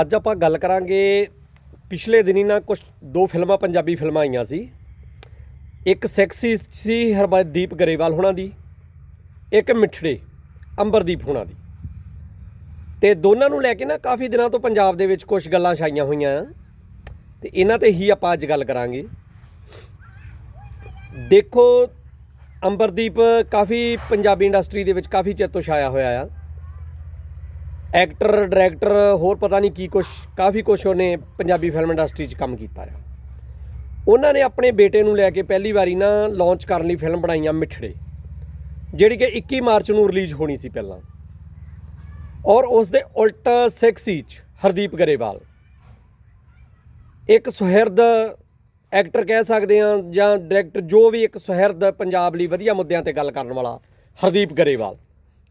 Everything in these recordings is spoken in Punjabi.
ਅੱਜ ਆਪਾਂ ਗੱਲ ਕਰਾਂਗੇ ਪਿਛਲੇ ਦਿਨੀ ਨਾ ਕੁਝ ਦੋ ਫਿਲਮਾਂ ਪੰਜਾਬੀ ਫਿਲਮਾਂ ਆਈਆਂ ਸੀ। ਇੱਕ ਸੈਕਸੀ ਸੀ ਹਰਬਦੀਪ ਗਰੇਵਾਲ ਹੋਣਾ ਦੀ, ਇੱਕ ਮਿੱਠੜੇ ਅੰਬਰਦੀਪ ਹੋਣਾ ਦੀ। ਤੇ ਦੋਨਾਂ ਨੂੰ ਲੈ ਕੇ ਨਾ ਕਾਫੀ ਦਿਨਾਂ ਤੋਂ ਪੰਜਾਬ ਦੇ ਵਿੱਚ ਕੁਝ ਗੱਲਾਂ ਛਾਈਆਂ ਹੋਈਆਂ ਆ। ਤੇ ਇਹਨਾਂ ਤੇ ਹੀ ਆਪਾਂ ਅੱਜ ਗੱਲ ਕਰਾਂਗੇ। ਦੇਖੋ, ਅੰਬਰਦੀਪ ਕਾਫੀ ਪੰਜਾਬੀ ਇੰਡਸਟਰੀ ਦੇ ਵਿੱਚ ਕਾਫੀ ਚਿਰ ਤੋਂ ਛਾਇਆ ਹੋਇਆ ਆ। ਐਕਟਰ, ਡਾਇਰੈਕਟਰ, ਹੋਰ ਪਤਾ ਨਹੀਂ ਕੀ ਕੁਛ, ਕਾਫੀ ਕੁਛ ਉਹਨੇ ਪੰਜਾਬੀ ਫਿਲਮ ਇੰਡਸਟਰੀ 'ਚ ਕੰਮ ਕੀਤਾ ਆ। ਉਹਨਾਂ ਨੇ ਆਪਣੇ ਬੇਟੇ ਨੂੰ ਲੈ ਕੇ ਪਹਿਲੀ ਵਾਰੀ ਨਾ ਲਾਂਚ ਕਰਨ ਲਈ ਫਿਲਮ ਬਣਾਈਆਂ ਮਿੱਠੜੇ, ਜਿਹੜੀ ਕਿ 21 ਮਾਰਚ ਨੂੰ ਰਿਲੀਜ਼ ਹੋਣੀ ਸੀ ਪਹਿਲਾਂ। ਔਰ ਉਸ ਦੇ ਉਲਟ ਸੈਕਸੀ 'ਚ ਹਰਦੀਪ ਗਰੇਵਾਲ। ਇੱਕ ਸੁਹਿਰਦ ਐਕਟਰ ਕਹਿ ਸਕਦੇ ਆ ਜਾਂ ਡਾਇਰੈਕਟਰ ਜੋ ਵੀ ਇੱਕ ਸੁਹਿਰਦ ਪੰਜਾਬ ਲਈ ਵਧੀਆ ਮੁੱਦਿਆਂ ਤੇ ਗੱਲ ਕਰਨ ਵਾਲਾ ਹਰਦੀਪ ਗਰੇਵਾਲ।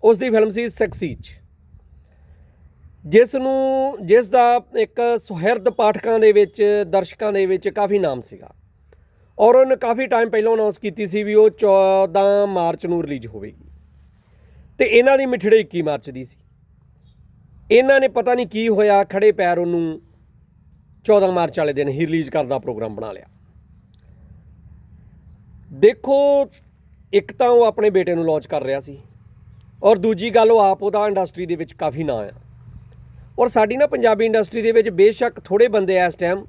ਉਸ ਦੀ ਫਿਲਮ ਸੀ ਸੈਕਸੀ 'ਚ। ਜਿਸ ਨੂੰ ਜਿਸ ਦਾ ਇੱਕ ਸੁਹਿਰਦ ਪਾਠਕਾਂ ਦੇ ਵਿੱਚ, ਦਰਸ਼ਕਾਂ ਦੇ ਵਿੱਚ ਕਾਫੀ ਨਾਮ ਸੀਗਾ। ਔਰ ਉਹਨੇ ਕਾਫੀ ਟਾਈਮ ਪਹਿਲਾਂ ਅਨਾਉਂਸ ਕੀਤੀ ਸੀ ਵੀ ਉਹ 14 ਮਾਰਚ ਨੂੰ ਰਿਲੀਜ਼ ਹੋਵੇਗੀ। ਤੇ ਇਹਨਾਂ ਦੀ ਮਿੱਠੜੇ 21 ਮਾਰਚ ਦੀ ਸੀ। ਇਹਨਾਂ ਨੇ ਪਤਾ ਨਹੀਂ ਕੀ ਹੋਇਆ ਖੜੇ ਪੈਰ ਉਹਨੂੰ 14 ਮਾਰਚ ਵਾਲੇ ਦਿਨ ਹੀ ਰਿਲੀਜ਼ ਕਰਨ ਦਾ ਪ੍ਰੋਗਰਾਮ ਬਣਾ ਲਿਆ। ਦੇਖੋ, ਇੱਕ ਤਾਂ ਉਹ ਆਪਣੇ ਬੇਟੇ ਨੂੰ ਲਾਂਚ ਕਰ ਰਿਹਾ ਸੀ। ਔਰ ਦੂਜੀ ਗੱਲ, ਉਹ ਆਪ ਉਹਦਾ ਇੰਡਸਟਰੀ ਦੇ ਵਿੱਚ ਕਾਫੀ ਨਾਂ ਆ। ਔਰ ਸਾਡੀ ਨਾ ਪੰਜਾਬੀ ਇੰਡਸਟਰੀ ਦੇ ਵਿੱਚ ਬੇਸ਼ੱਕ ਥੋੜੇ ਬੰਦੇ ਆ ਇਸ ਟਾਈਮ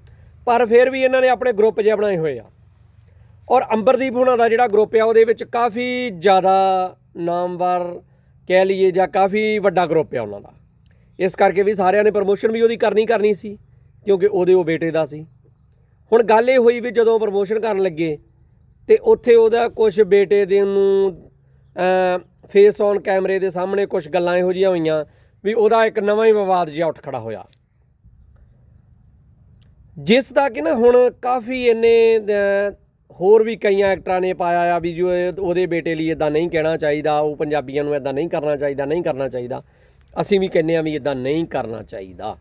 ਪਰ ਫਿਰ ਵੀ ਇਹਨਾਂ ਨੇ ਆਪਣੇ ਗਰੁੱਪ ਜਿਹਾ ਬਣਾਏ ਹੋਏ ਆ। ਔਰ ਅੰਬਰਦੀਪ ਹੁਣਾਂ ਦਾ ਜਿਹੜਾ ਗਰੁੱਪ ਆ, ਉਹਦੇ ਵਿੱਚ ਕਾਫੀ ਜ਼ਿਆਦਾ ਨਾਮਵਰ ਕਹਿ ਲਈਏ ਜਾਂ ਕਾਫੀ ਵੱਡਾ ਗਰੁੱਪ ਆ ਉਹਨਾਂ ਦਾ। ਇਸ ਕਰਕੇ ਵੀ ਸਾਰਿਆਂ ਨੇ ਪ੍ਰਮੋਸ਼ਨ ਵੀ ਉਹਦੀ ਕਰਨੀ ਕਰਨੀ ਸੀ, ਕਿਉਂਕਿ ਉਹਦੇ ਉਹ ਬੇਟੇ ਦਾ ਸੀ। ਹੁਣ ਗੱਲ ਇਹ ਹੋਈ ਵੀ ਜਦੋਂ ਪ੍ਰਮੋਸ਼ਨ ਕਰਨ ਲੱਗੇ, ਤੇ ਉੱਥੇ ਉਹਦਾ ਕੁਝ ਬੇਟੇ ਦੇ ਨੂੰ ਫੇਸ ਔਨ ਕੈਮਰੇ ਦੇ ਸਾਹਮਣੇ ਕੁਝ ਗੱਲਾਂ ਇਹੋ ਜਿਹੀਆਂ ਹੋਈਆਂ ਵੀ ਉਹਦਾ ਇੱਕ ਨਵਾਂ ਹੀ ਵਿਵਾਦ ਜਿਹਾ ਉੱਠ ਖੜਾ ਹੋਇਆ। ਜਿਸ ਦਾ ਕਿ ਨਾ ਹੁਣ ਕਾਫੀ ਇਹਨੇ ਹੋਰ ਵੀ ਕਈਆਂ ਐਕਟਰਾਂ ਨੇ ਪਾਇਆ ਆ ਵੀ ਜੋ ਉਹਦੇ ਬੇਟੇ ਲਈ ਇਦਾਂ ਨਹੀਂ ਕਹਿਣਾ ਚਾਹੀਦਾ, ਉਹ ਪੰਜਾਬੀਆਂ ਨੂੰ ਇਦਾਂ ਨਹੀਂ ਕਰਨਾ ਚਾਹੀਦਾ, ਨਹੀਂ ਕਰਨਾ ਚਾਹੀਦਾ। ਅਸੀਂ ਵੀ ਕਹਿੰਦੇ ਆ ਵੀ ਇਦਾਂ ਨਹੀਂ ਕਰਨਾ ਚਾਹੀਦਾ।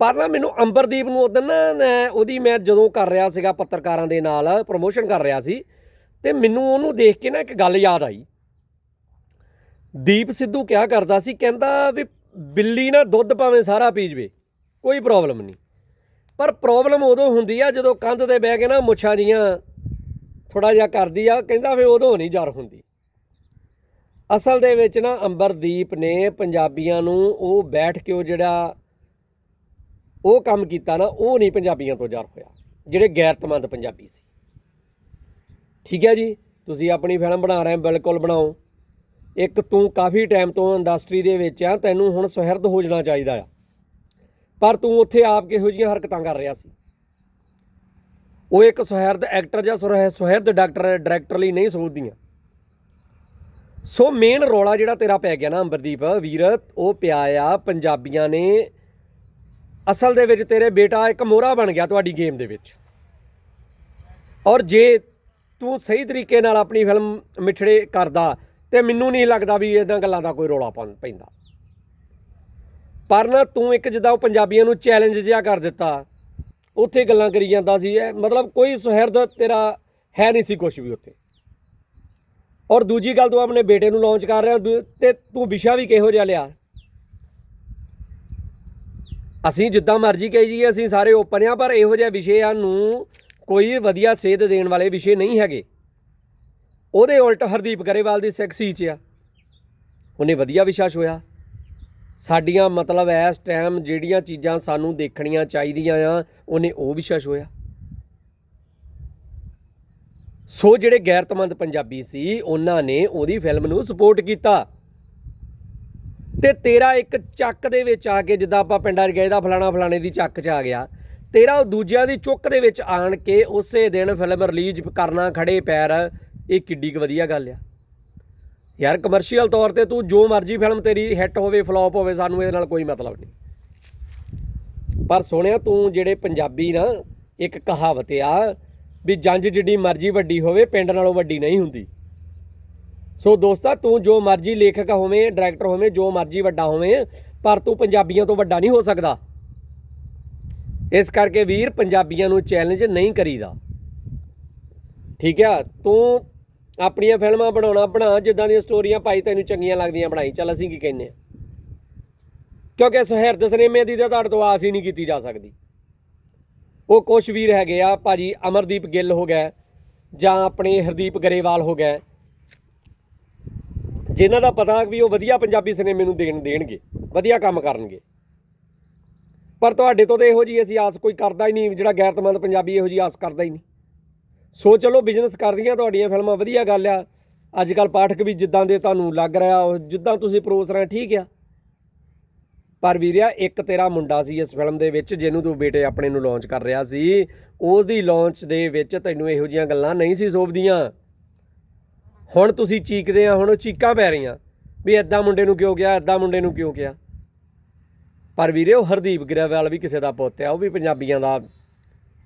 ਪਰ ਨਾ ਮੈਨੂੰ ਅੰਬਰਦੀਪ ਨੂੰ ਉਦੋਂ ਨਾ ਉਹਦੀ ਮੈਂ ਜਦੋਂ ਕਰ ਰਿਹਾ ਸੀਗਾ ਪੱਤਰਕਾਰਾਂ ਦੇ ਨਾਲ ਪ੍ਰੋਮੋਸ਼ਨ ਕਰ ਰਿਹਾ ਸੀ, ਤੇ ਮੈਨੂੰ ਉਹਨੂੰ ਦੇਖ ਕੇ ਨਾ ਇੱਕ ਗੱਲ ਯਾਦ ਆਈ। ਦੀਪ ਸਿੱਧੂ ਕਿਹਾ ਕਰਦਾ ਸੀ, ਕਹਿੰਦਾ ਵੀ ਬਿੱਲੀ ਨਾ ਦੁੱਧ ਭਾਵੇਂ ਸਾਰਾ ਪੀ ਜਵੇ, ਕੋਈ ਪ੍ਰੋਬਲਮ ਨਹੀਂ। ਪਰ ਪ੍ਰੋਬਲਮ ਉਦੋਂ ਹੁੰਦੀ ਆ ਜਦੋਂ ਕੰਧ ਤੇ ਬਹਿ ਕੇ ਨਾ ਮੁੱਛਾਂ ਜੀਆਂ ਥੋੜਾ ਜਿਹਾ ਕਰਦੀ ਆ, ਕਹਿੰਦਾ ਫੇ ਉਦੋਂ ਨਹੀਂ ਜਰ ਹੁੰਦੀ। ਅਸਲ ਦੇ ਵਿੱਚ ਨਾ ਅੰਬਰਦੀਪ ਨੇ ਪੰਜਾਬੀਆਂ ਨੂੰ ਉਹ ਬੈਠ ਕੇ ਉਹ ਜਿਹੜਾ ਉਹ ਕੰਮ ਕੀਤਾ ਨਾ, ਉਹ ਨਹੀਂ ਪੰਜਾਬੀਆਂ ਤੋਂ ਜਰ ਹੋਇਆ, ਜਿਹੜੇ ਗੈਰਤਮੰਦ ਪੰਜਾਬੀ ਸੀ। ਠੀਕ ਹੈ ਜੀ, ਤੁਸੀਂ ਆਪਣੀ ਫਿਲਮ ਬਣਾ ਰਹੇ ਬਿਲਕੁਲ ਬਣਾਓ। ਇੱਕ ਤੂੰ ਕਾਫੀ ਟਾਈਮ ਤੋਂ ਇੰਡਸਟਰੀ ਦੇ ਵਿੱਚ ਆ, ਤੈਨੂੰ ਹੁਣ ਸੁਹਿਰਦ ਹੋ ਜਾਣਾ ਚਾਹੀਦਾ ਆ। ਪਰ ਤੂੰ ਉੱਥੇ ਆਪ ਕਿਹੋ ਜੀਆਂ ਹਰਕਤਾਂ ਕਰ ਰਿਹਾ ਸੀ? ਉਹ ਇੱਕ ਸੁਹਿਰਦ ਐਕਟਰ ਜਾਂ ਸੁਹਿ- ਸੁਹਿਰਦ ਡਾਕਟਰ ਡਾਇਰੈਕਟਰ ਲਈ ਨਹੀਂ ਸੋਚਦੀਆਂ। ਸੋ ਮੇਨ ਰੋਲਾ ਜਿਹੜਾ ਤੇਰਾ ਪੈ ਗਿਆ ਨਾ ਅੰਬਰਦੀਪ, ਵੀਰ, ਉਹ ਪਿਆ ਆ, ਪੰਜਾਬੀਆਂ ਨੇ ਅਸਲ ਦੇ ਵਿੱਚ ਤੇਰੇ ਬੇਟਾ ਇੱਕ ਮੋਹਰਾ ਬਣ ਗਿਆ ਤੁਹਾਡੀ ਗੇਮ ਦੇ ਵਿੱਚ। ਔਰ ਜੇ ਤੂੰ ਸਹੀ ਤਰੀਕੇ ਨਾਲ ਆਪਣੀ ਫਿਲਮ ਮਿਠੜੇ ਕਰਦਾ ਤੇ ਮੈਨੂੰ ਨਹੀਂ ਲੱਗਦਾ ਵੀ ਇਦਾਂ ਗੱਲਾਂ ਦਾ ਕੋਈ ਰੋਲਾ ਪੰ- ਪੈਂਦਾ। ਪਰ ਨਾ ਤੂੰ ਇੱਕ ਜਿੱਦਾਂ ਉਹ ਪੰਜਾਬੀਆਂ ਨੂੰ ਚੈਲੰਜ ਜਿਹਾ ਕਰ ਦਿੱਤਾ, ਉੱਥੇ ਗੱਲਾਂ ਕਰੀ ਜਾਂਦਾ ਸੀ, ਇਹ ਮਤਲਬ ਕੋਈ ਸੁਹਿਰਦ ਤੇਰਾ ਹੈ ਨਹੀਂ ਸੀ ਕੁਝ ਵੀ ਉੱਥੇ। ਔਰ ਦੂਜੀ ਗੱਲ ਤੂੰ ਆਪਣੇ ਬੇਟੇ ਨੂੰ ਲਾਂਚ ਕਰ ਰਿਹਾ, ਦੂ- ਤੇ ਤੂੰ ਵਿਸ਼ਾ ਵੀ ਕਿਹੋ ਜਿਹਾ ਲਿਆ? ਅਸੀਂ ਜਿੱਦਾਂ ਮਰਜ਼ੀ ਕਹੀ ਜੀ ਅਸੀਂ ਸਾਰੇ ਓਪਨ ਆ, ਪਰ ਇਹੋ ਜਿਹੇ ਵਿਸ਼ਿਆਂ ਨੂੰ ਕੋਈ ਵਧੀਆ ਸੇਧ ਦੇਣ ਵਾਲੇ ਵਿਸ਼ੇ ਨਹੀਂ ਹੈਗੇ। ਉਹਦੇ ਉਲਟ ਹਰਦੀਪ ਗਰੇਵਾਲ ਦੀ ਸੈਕਸੀ ਚ ਆ। ਉਹਨੇ ਵਧੀਆ ਵਿਸ਼ਾ ਛੋਇਆ ਸਾਡੀਆਂ ਮਤਲਬ ਇਸ ਟਾਈਮ ਜਿਹੜੀਆਂ ਚੀਜ਼ਾਂ ਸਾਨੂੰ ਦੇਖਣੀਆਂ ਚਾਹੀਦੀਆਂ ਆ, ਉਹਨੇ ਉਹ ਵਿਸ਼ਾ ਛੋਇਆ ਸੋ ਜਿਹੜੇ ਗੈਰਤਮੰਦ ਪੰਜਾਬੀ ਸੀ, ਉਹਨਾਂ ਨੇ ਉਹਦੀ ਫਿਲਮ ਨੂੰ ਸਪੋਰਟ ਕੀਤਾ। ਤੇ ਤੇਰਾ ਇੱਕ ਚੱਕ ਦੇ ਵਿੱਚ ਆ ਕੇ ਜਿੱਦਾਂ ਆਪਾਂ ਪਿੰਡਾਂ 'ਚ ਗਏ ਦਾ ਫਲਾਣਾ ਫਲਾਣੇ ਦੀ ਚੱਕ 'ਚ ਆ ਗਿਆ। ਤੇਰਾ ਉਹ ਦੂਜਿਆਂ ਦੀ ਚੁੱਕ ਦੇ ਵਿੱਚ ਆਣ ਕੇ ਉਸੇ ਦਿਨ ਫਿਲਮ ਰਿਲੀਜ਼ ਕਰਨਾ ਖੜੇ ਪੈਰ ਇਹ ਕਿੱਡੀ ਕੁ ਵਧੀਆ ਗੱਲ ਆ। ਯਾਰ ਕਮਰਸ਼ੀਅਲ ਤੌਰ ਤੇ ਤੂੰ ਜੋ ਮਰਜ਼ੀ ਫਿਲਮ ਤੇਰੀ ਹਿੱਟ ਹੋਵੇ ਫਲॉप ਹੋਵੇ, ਸਾਨੂੰ ਇਹਦੇ ਨਾਲ ਕੋਈ ਮਤਲਬ ਨਹੀਂ। ਪਰ ਸੋਹਣਿਆ, ਤੂੰ ਜਿਹੜੇ ਪੰਜਾਬੀ ਨਾ, ਇੱਕ ਕਹਾਵਤ ਆ ਵੀ ਜੰਜ ਜਿੱਡੀ ਮਰਜ਼ੀ ਵੱਡੀ ਹੋਵੇ, ਪਿੰਡ ਨਾਲੋਂ ਵੱਡੀ ਨਹੀਂ ਹੁੰਦੀ। ਸੋ ਦੋਸਤਾ, ਤੂੰ ਜੋ ਮਰਜ਼ੀ ਲੇਖਕ ਹੋਵੇਂ ਡਾਇਰੈਕਟਰ ਹੋਵੇਂ, ਜੋ ਮਰਜ਼ੀ ਵੱਡਾ ਹੋਵੇਂ, ਪਰ ਤੂੰ ਪੰਜਾਬੀਆਂ ਤੋਂ ਵੱਡਾ ਨਹੀਂ ਹੋ ਸਕਦਾ। ਇਸ ਕਰਕੇ ਵੀਰ, ਪੰਜਾਬੀਆਂ ਨੂੰ ਚੈਲੰਜ ਨਹੀਂ ਕਰੀਦਾ। ਠੀਕ ਆ, ਤੂੰ ਆਪਣੀਆਂ ਫਿਲਮਾਂ ਬਣਾਉਣਾ, ਬਣਾ, ਜਿੱਦਾਂ ਦੀਆਂ ਸਟੋਰੀਆਂ ਭਾਈ ਤੈਨੂੰ ਚੰਗੀਆਂ ਲੱਗਦੀਆਂ ਬਣਾਈ। ਚੱਲ ਅਸੀਂ ਕੀ ਕਹਿੰਨੇ ਆ ਕਿਉਂਕਿ ਸੁਹਿਰਦ ਸਿਨੇਮੇ ਦੀ ਤਾਂ ਤੁਹਾਡੇ ਤੋਂ ਆਸ ਹੀ ਨਹੀਂ ਕੀਤੀ ਜਾ ਸਕਦੀ। ਉਹ ਕੁਛ ਵੀਰ ਹੈਗੇ ਆ ਭਾਜੀ ਅਮਰਦੀਪ ਗਿੱਲ ਹੋ ਗਿਆ, ਜਾਂ ਆਪਣੇ ਹਰਦੀਪ ਗਰੇਵਾਲ ਹੋ ਗਿਆ। ਜਿਨ੍ਹਾਂ ਦਾ ਪਤਾ ਵੀ ਉਹ ਵਧੀਆ ਪੰਜਾਬੀ ਸਿਨੇਮੇ ਨੂੰ ਦੇਣ, ਦੇਣਗੇ, ਵਧੀਆ ਕੰਮ ਕਰਨਗੇ। ਪਰ ਤੁਹਾਡੇ ਤੋਂ ਤਾਂ ਇਹੋ ਜੀ ਅਸੀਂ ਆਸ ਕੋਈ ਕਰਦਾ ਹੀ ਨਹੀਂ, ਜਿਹੜਾ ਗੈਰਤਮੰਦ ਪੰਜਾਬੀ ਇਹੋ ਜੀ ਆਸ ਕਰਦਾ ਹੀ ਨਹੀਂ। ਸੋ ਚਲੋ ਬਿਜ਼ਨਸ ਕਰਦੀਆਂ ਤੁਹਾਡੀਆਂ ਫਿਲਮਾਂ, ਵਧੀਆ ਗੱਲ ਆ। ਅੱਜ ਕੱਲ ਪਾਠਕ ਵੀ ਜਿੱਦਾਂ ਦੇ ਤੁਹਾਨੂੰ ਲੱਗ ਰਿਹਾ, ਉਹ ਜਿੱਦਾਂ ਤੁਸੀਂ ਪਰੋਸ ਰਹੇ, ਠੀਕ ਆ। ਪਰ ਵੀਰਿਆ, ਇੱਕ ਤੇਰਾ ਮੁੰਡਾ ਸੀ ਇਸ ਫਿਲਮ ਦੇ ਵਿੱਚ, ਜਿਹਨੂੰ ਤੂੰ ਬੇਟੇ ਆਪਣੇ ਨੂੰ ਲਾਂਚ ਕਰ ਰਿਹਾ ਸੀ। ਉਸ ਦੀ ਲਾਂਚ ਦੇ ਵਿੱਚ ਤੈਨੂੰ ਇਹੋ ਜੀਆਂ ਗੱਲਾਂ ਨਹੀਂ ਸੀ ਸੋਭਦੀਆਂ। ਹੁਣ ਤੁਸੀਂ ਚੀਕਦੇ ਆ, ਹੁਣ ਉਹ ਚੀਕਾਂ ਪੈ ਰਹੀਆਂ। ਵੀ ਐਦਾਂ ਮੁੰਡੇ ਨੂੰ ਕਿਉਂ ਕਿਹਾ ਐਦਾਂ ਮੁੰਡੇ ਨੂੰ ਕਿਉਂ ਕਿਹਾ। ਪਰ ਵੀਰੇ ਉਹ ਹਰਦੀਪ ਗਰੇਵਾਲ ਵੀ ਕਿਸੇ ਦਾ ਪੁੱਤ ਆ, ਉਹ ਵੀ ਪੰਜਾਬੀਆਂ ਦਾ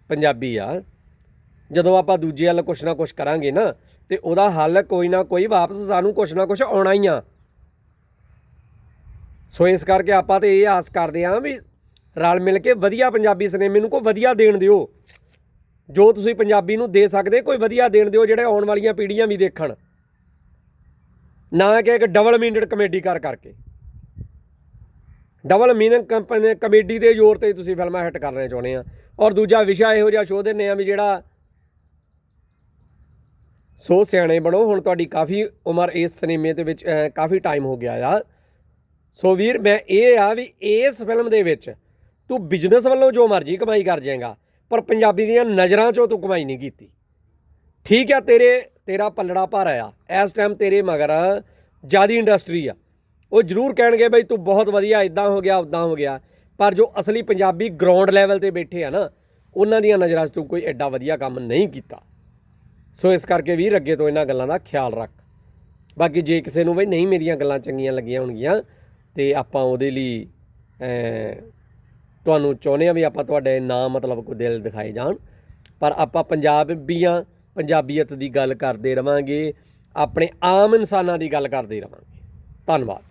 ਪੰਜਾਬੀ ਆ। ਜਦੋਂ ਆਪਾਂ ਦੂਜੇ ਵੱਲ ਕੁਛ ਨਾ ਕੁਛ ਕਰਾਂਗੇ ਨਾ, ਤੇ ਉਹਦਾ ਹੱਲ ਕੋਈ ਨਾ ਕੋਈ ਵਾਪਸ ਸਾਨੂੰ ਕੁਛ ਨਾ ਕੁਛ ਆਉਣਾ ਹੀ ਆ। ਸੋ ਇਸ ਕਰਕੇ ਆਪਾਂ ਤੇ ਇਹ ਆਸ ਕਰਦੇ ਆਂ ਵੀ ਰਲ ਮਿਲ ਕੇ ਵਧੀਆ ਪੰਜਾਬੀ ਸਿਨੇਮੇ ਨੂੰ ਕੋਈ ਵਧੀਆ ਦੇਣ ਦਿਓ। ਜੋ ਤੁਸੀਂ ਪੰਜਾਬੀ ਨੂੰ ਦੇ ਸਕਦੇ, ਕੋਈ ਵਧੀਆ ਦੇਣ ਦਿਓ ਜਿਹੜੇ ਆਉਣ ਵਾਲੀਆਂ ਪੀੜ੍ਹੀਆਂ ਵੀ ਦੇਖਣ। ਨਾ ਕਿ ਇੱਕ ਡਬਲ ਮੀਨਿਟ ਕਮੇਡੀ ਕਰ ਕਰਕੇ। ਡਬਲ ਮੀਨਿੰਗ ਕੰਪਨੀ ਕਮੇਡੀ ਦੇ ਜ਼ੋਰ ਤੇ ਹੀ ਤੁਸੀਂ ਫਿਲਮਾਂ ਹਿੱਟ ਕਰਨੇ ਚਾਹੁੰਦੇ ਆ। ਔਰ ਦੂਜਾ ਵਿਸ਼ਾ ਇਹੋ ਜਿਹਾ ਸ਼ੋਅ ਦਿੰਨੇ ਆ ਵੀ ਜਿਹੜਾ ਸੋ ਸਿਆਣੇ ਬਣੋ, ਹੁਣ ਤੁਹਾਡੀ ਕਾਫੀ ਉਮਰ ਇਸ ਸਿਨੇਮੇ ਦੇ ਵਿੱਚ ਕਾਫੀ ਟਾਈਮ ਹੋ ਗਿਆ ਆ। ਸੋ ਵੀਰ, ਮੈਂ ਇਹ ਆ ਵੀ ਇਸ ਫਿਲਮ ਦੇ ਵਿੱਚ ਤੂੰ ਬਿਜ਼ਨਸ ਵੱਲੋਂ ਜੋ ਮਰਜ਼ੀ ਕਮਾਈ ਕਰ ਜਾਏਗਾ, ਪਰ ਪੰਜਾਬੀ ਦੀਆਂ ਨਜ਼ਰਾਂ 'ਚੋਂ ਤੂੰ ਕਮਾਈ ਨਹੀਂ ਕੀਤੀ। ਠੀਕ ਆ, ਤੇਰੇ, ਤੇਰਾ ਪੱਲੜਾ ਭਾਰਾ ਆ। ਇਸ ਟਾਈਮ ਤੇਰੇ ਮਗਰ ਜਿਆਦੀ ਇੰਡਸਟਰੀ ਆ। ਉਹ ਜ਼ਰੂਰ ਕਹਿਣਗੇ ਬਈ ਤੂੰ ਬਹੁਤ ਵਧੀਆ ਇਦਾਂ ਹੋ ਗਿਆ ਉਦਾਂ ਹੋ ਗਿਆ। ਪਰ ਜੋ ਅਸਲੀ ਪੰਜਾਬੀ ਗਰਾਊਂਡ ਲੈਵਲ ਤੇ ਬੈਠੇ ਆ ਨਾ, ਉਹਨਾਂ ਦੀਆਂ ਨਜ਼ਰਾਂ 'ਚ ਤੂੰ ਕੋਈ ਐਡਾ ਵਧੀਆ ਕੰਮ ਨਹੀਂ ਕੀਤਾ। ਸੋ ਇਸ ਕਰਕੇ ਵੀਰ, ਅੱਗੇ ਤੋਂ ਇਹਨਾਂ ਗੱਲਾਂ ਦਾ ਖਿਆਲ ਰੱਖ। ਬਾਕੀ ਜੇ ਕਿਸੇ ਨੂੰ ਬਈ ਨਹੀਂ ਮੇਰੀਆਂ ਗੱਲਾਂ ਚੰਗੀਆਂ ਲੱਗੀਆਂ ਹੋਣਗੀਆਂ, ਤੇ ਆਪਾਂ ਉਹਦੇ ਲਈ ਤੁਹਾਨੂੰ ਚਾਹੁੰਦੇ ਆ ਵੀ ਆਪਾਂ ਤੁਹਾਡੇ ਨਾਂ ਮਤਲਬ ਕੋ ਦਿਲ ਦਿਖਾਏ ਜਾਣ। ਪਰ ਆਪਾਂ ਪੰਜਾਬੀਆਂ ਪੰਜਾਬੀਅਤ ਦੀ ਗੱਲ ਕਰਦੇ ਰਵਾਂਗੇ, ਆਪਣੇ ਆਮ ਇਨਸਾਨਾਂ ਦੀ ਗੱਲ ਕਰਦੇ ਰਵਾਂਗੇ। ਧੰਨਵਾਦ।